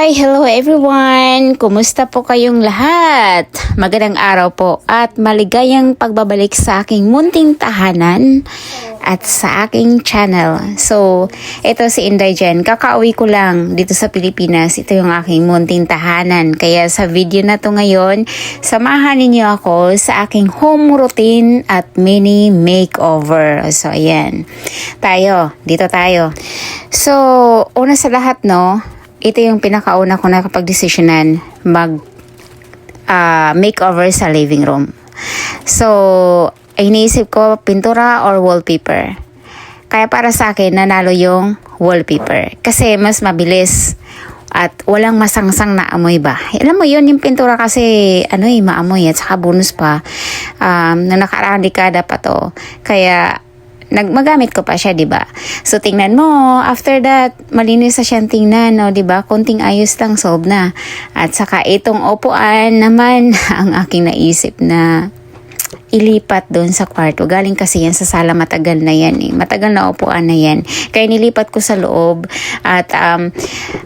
Hi! Hello everyone! Kumusta po kayong lahat? Magandang araw po at maligayang pagbabalik sa aking munting tahanan at sa aking channel. So, ito si Inday Jen. Kakauwi ko lang dito sa Pilipinas. Ito yung aking munting tahanan. Kaya sa video na to ngayon, samahan ninyo ako sa aking home routine at mini makeover. So, ayan. Tayo. Dito tayo. So, una sa lahat, no, ito yung pinakauna ko nakapag-desisyonan mag ah, makeover sa living room. So, iniisip ko pintura or wallpaper. Kaya para sa akin, nanalo yung wallpaper. Kasi mas mabilis at walang masangsang na amoy ba. Alam mo yun, yung pintura kasi ano eh, maamoy at saka bonus pa. Um, na nakaraang dekada pa to. Kaya nagmagamit ko pa siya, 'di ba? So tingnan mo, after that, malinis na siyang tingnan, no, 'di ba? Konting ayos lang solve na. At saka itong upuan naman ang aking naisip na ilipat doon sa kwarto. Galing kasi yan sa sala matagal na yan eh. Matagal na upuan na yan. Kaya nilipat ko sa loob at um,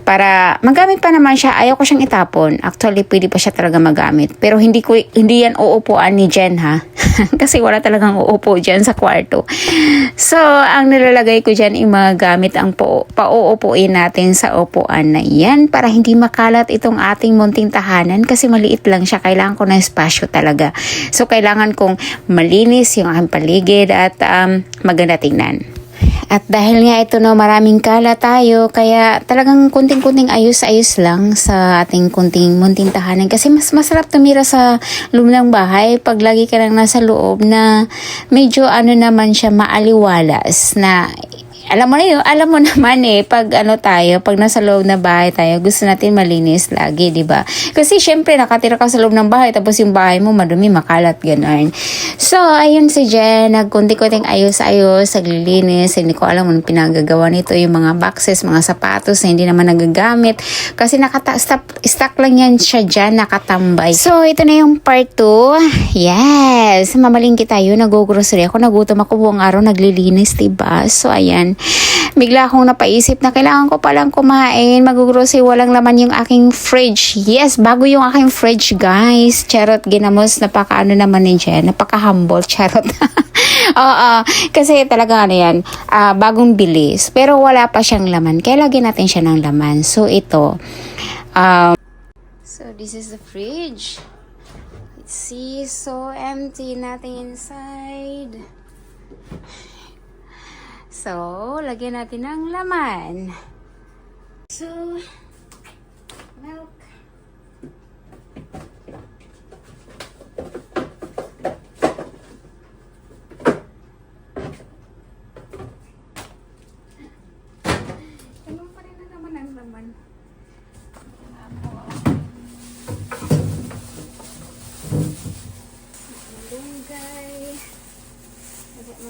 para magamit pa naman siya, ayaw ko siyang itapon. Actually, pwede pa siya talaga magamit. Pero hindi ko hindi yan uupuan ni Jen ha. kasi wala talagang uupo dyan sa kwarto. So, ang nilalagay ko dyan ay mga gamit ang po, pauupuin natin sa upuan na yan para hindi makalat itong ating munting tahanan kasi maliit lang siya. Kailangan ko ng espasyo talaga. So, kailangan kong malinis yung aking paligid at um, maganda tingnan. At dahil nga ito no, maraming kala tayo, kaya talagang kunting-kunting ayos-ayos lang sa ating kunting munting tahanan. Kasi mas masarap tumira sa loob ng bahay pag lagi ka lang nasa loob na medyo ano naman siya maaliwalas na alam mo na yun, alam mo naman eh, pag ano tayo, pag nasa loob na bahay tayo, gusto natin malinis lagi, di ba? Kasi syempre, nakatira ka sa loob ng bahay, tapos yung bahay mo madumi, makalat, ganun. So, ayun si Jen, nagkunti-kunting ayos-ayos, naglilinis, hindi ko alam anong pinagagawa nito, yung mga boxes, mga sapatos na hindi naman nagagamit, kasi nakata stop, stuck lang yan siya dyan, nakatambay. So, ito na yung part 2. Yes, mamalingki tayo, nag-grocery ako, nagutom ako buong araw, naglilinis, diba? So, ayan, bigla akong napaisip na kailangan ko palang kumain, mag-grocery, walang laman yung aking fridge. Yes, bago yung aking fridge, guys. Charot, ginamos, napaka-ano naman ni Jen, napaka-humble, charot. Oo, kasi talaga ano yan, ah, bagong bilis. Pero wala pa siyang laman, kaya lagyan natin siya ng laman. So, ito, um, So, this is the fridge. See, so empty, nothing inside. So, lagyan natin ng laman. So, milk.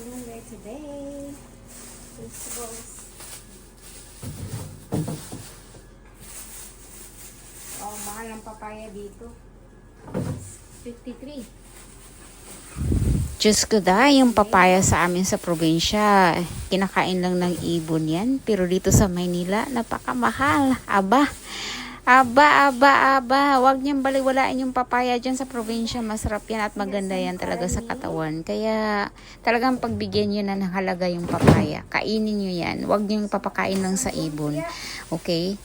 Malunggay today. Vegetables. Oh, mahal ang papaya dito. 53. Diyos ko da, yung papaya sa amin sa probinsya, kinakain lang ng ibon yan. Pero dito sa Maynila, napakamahal. Aba, aba, aba, aba. Huwag niyang baliwalaan yung papaya dyan sa probinsya. Masarap yan at maganda yan talaga sa katawan. Kaya talagang pagbigyan nyo na ng halaga yung papaya. Kainin nyo yan. Huwag nyo papakain lang sa ibon. Okay?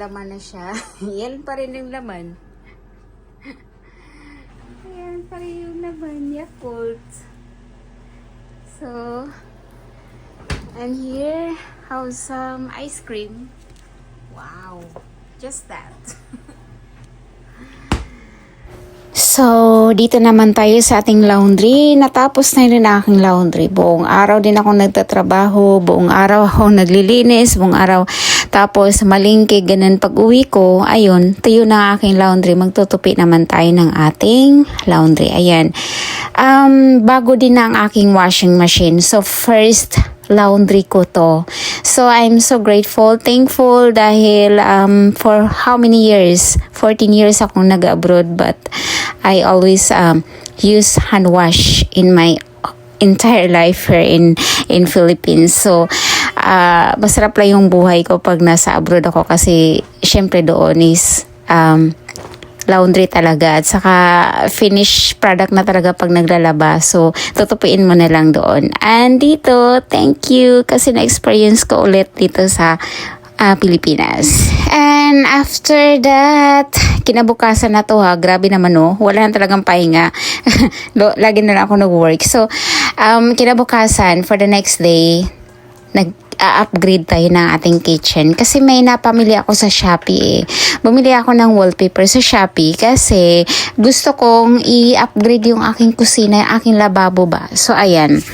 Laman na siya. Yan pa rin yung laman. Ayan pa rin yung laman. Yakult. So, and here, have some ice cream. Wow. Just that. So, dito naman tayo sa ating laundry. Natapos na rin ang aking laundry. Buong araw din ako nagtatrabaho. Buong araw ako naglilinis. Buong araw. Tapos, malingki, ganun pag uwi ko. Ayun, tuyo na aking laundry. Magtutupi naman tayo ng ating laundry. Ayan. Um, bago din ang aking washing machine. So, first, laundry ko to. So, I'm so grateful, thankful dahil um, for how many years? 14 years akong nag-abroad but I always um, use hand wash in my entire life here in in Philippines. So, uh, masarap lang yung buhay ko pag nasa abroad ako kasi syempre doon is um, laundry talaga at saka finished product na talaga pag naglalaba. So, tutupuin mo na lang doon. And dito, thank you kasi na-experience ko ulit dito sa ah, Pilipinas. And after that, kinabukasan na to ha, grabe naman no, wala na talagang pahinga. Lagi na lang ako nag-work. So, um, kinabukasan, for the next day, nag upgrade tayo ng ating kitchen kasi may napamili ako sa Shopee eh. Bumili ako ng wallpaper sa Shopee kasi gusto kong i-upgrade yung aking kusina, yung aking lababo ba. So ayan.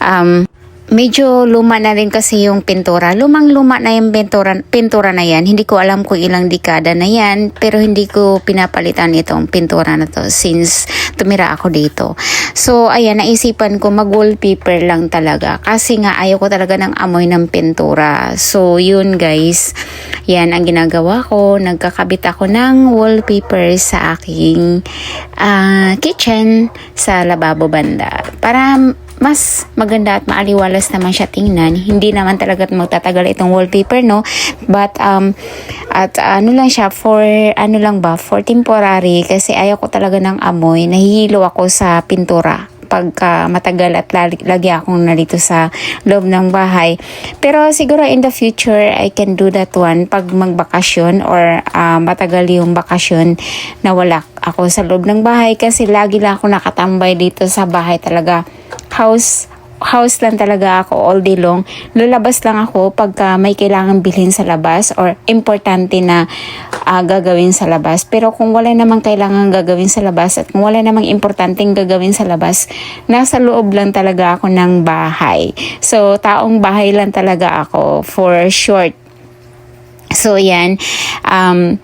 Um, medyo luma na rin kasi yung pintura. Lumang luma na yung pintura, pintura na yan. Hindi ko alam kung ilang dekada na yan pero hindi ko pinapalitan itong pintura na to since tumira ako dito. So, ayan, naisipan ko mag-wallpaper lang talaga. Kasi nga, ayaw ko talaga ng amoy ng pintura. So, yun guys. Yan ang ginagawa ko. Nagkakabit ako ng wallpaper sa aking ah, kitchen sa lababo banda. Para mas maganda at maaliwalas naman siya tingnan. Hindi naman talaga magtatagal itong wallpaper, no? But, um, at ano lang siya, for, ano lang ba, for temporary, kasi ayaw ko talaga ng amoy. Nahihilo ako sa pintura pagka matagal at lagi, lagi akong narito sa loob ng bahay. Pero siguro in the future, I can do that one pag magbakasyon or ah, matagal yung bakasyon na wala ako sa loob ng bahay kasi lagi lang ako nakatambay dito sa bahay talaga. House house lang talaga ako all day long. Lalabas lang ako pagka may kailangan bilhin sa labas or importante na ah, gagawin sa labas. Pero kung wala namang kailangan gagawin sa labas at kung wala namang importanteng gagawin sa labas, nasa loob lang talaga ako ng bahay. So, taong bahay lang talaga ako for short. So, yan. Um,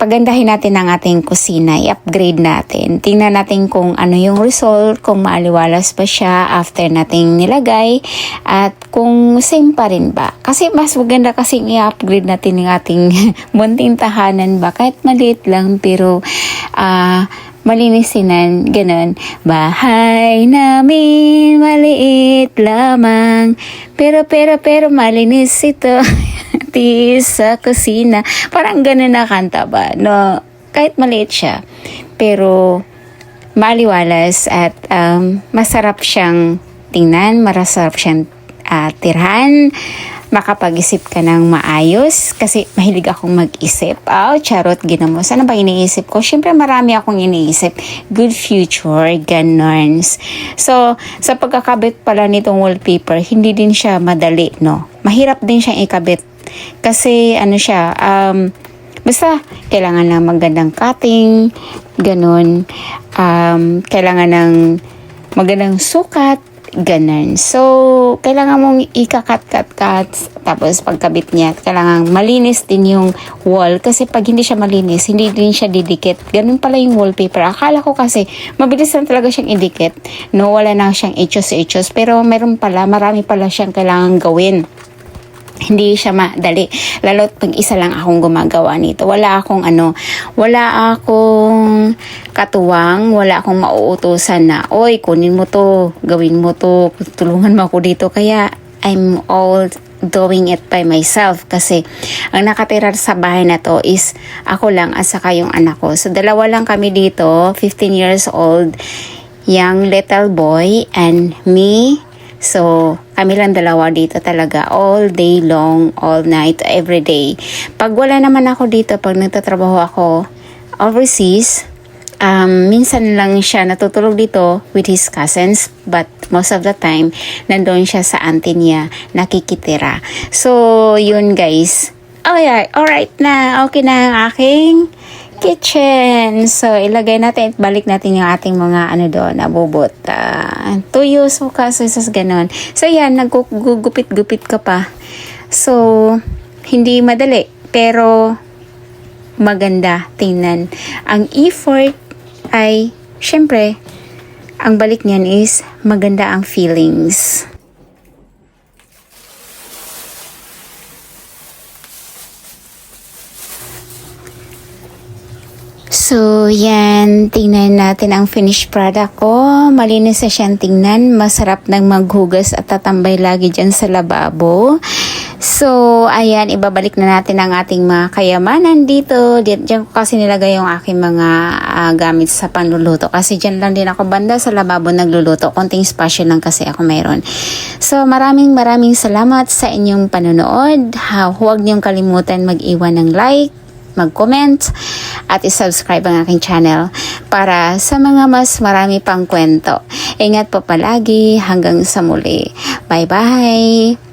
pagandahin natin ang ating kusina, i-upgrade natin. Tingnan natin kung ano yung result, kung maaliwalas ba siya after nating nilagay, at kung same pa rin ba. Kasi mas maganda kasi i-upgrade natin yung ating munting tahanan ba, kahit maliit lang, pero ah malinisin ganun. Bahay namin maliit lamang, pero pero pero malinis ito. Ti sa kusina. Parang ganun na kanta ba? No, kahit maliit siya. Pero maliwalas at um, masarap siyang tingnan, masarap siyang ah, tirhan, makapag-isip ka ng maayos kasi mahilig akong mag-isip. Oh, charot, ginamos. Ano ba iniisip ko? Siyempre marami akong iniisip. Good future, ganons. So, sa pagkakabit pala nitong wallpaper, hindi din siya madali, no? Mahirap din siyang ikabit. Kasi, ano siya, um, Basta, kailangan ng magandang cutting, ganun. Um, kailangan ng magandang sukat, ganun. So, kailangan mong ikakat-kat-kat, tapos pagkabit niya, kailangan malinis din yung wall. Kasi pag hindi siya malinis, hindi din siya didikit. Ganun pala yung wallpaper. Akala ko kasi, mabilis lang talaga siyang idikit. No, wala na siyang echos-echos. Pero meron pala, marami pala siyang kailangan gawin hindi siya madali. Lalo't pag isa lang akong gumagawa nito. Wala akong ano, wala akong katuwang, wala akong mauutosan na, oy, kunin mo to, gawin mo to, tulungan mo ako dito. Kaya, I'm all doing it by myself kasi ang nakatira sa bahay na to is ako lang at saka yung anak ko. So dalawa lang kami dito, 15 years old, young little boy and me So, kami lang dalawa dito talaga all day long, all night, every day. Pag wala naman ako dito, pag nagtatrabaho ako overseas, um, minsan lang siya natutulog dito with his cousins but most of the time nandoon siya sa auntie niya nakikitira. So yun guys. Oh yeah. Alright na. Okay na ang aking kitchen. So, ilagay natin at balik natin yung ating mga ano doon, nabubot. Uh, tuyo, suka, susas, ganon. So, yan, nagugupit-gupit ka pa. So, hindi madali. Pero, maganda tingnan. Ang effort ay, syempre, ang balik niyan is maganda ang feelings. So, yan. Tingnan natin ang finished product ko. Malinis na siyang tingnan. Masarap nang maghugas at tatambay lagi dyan sa lababo. So, ayan. Ibabalik na natin ang ating mga kayamanan dito. Diyan diyan ko kasi nilagay yung aking mga ah, gamit sa panluluto. Kasi dyan lang din ako banda sa lababo nagluluto. Konting spasyo lang kasi ako mayroon. So, maraming maraming salamat sa inyong panonood. Ha, huwag niyong kalimutan mag-iwan ng like, mag-comment at isubscribe ang aking channel para sa mga mas marami pang kwento. Ingat po palagi hanggang sa muli. Bye-bye!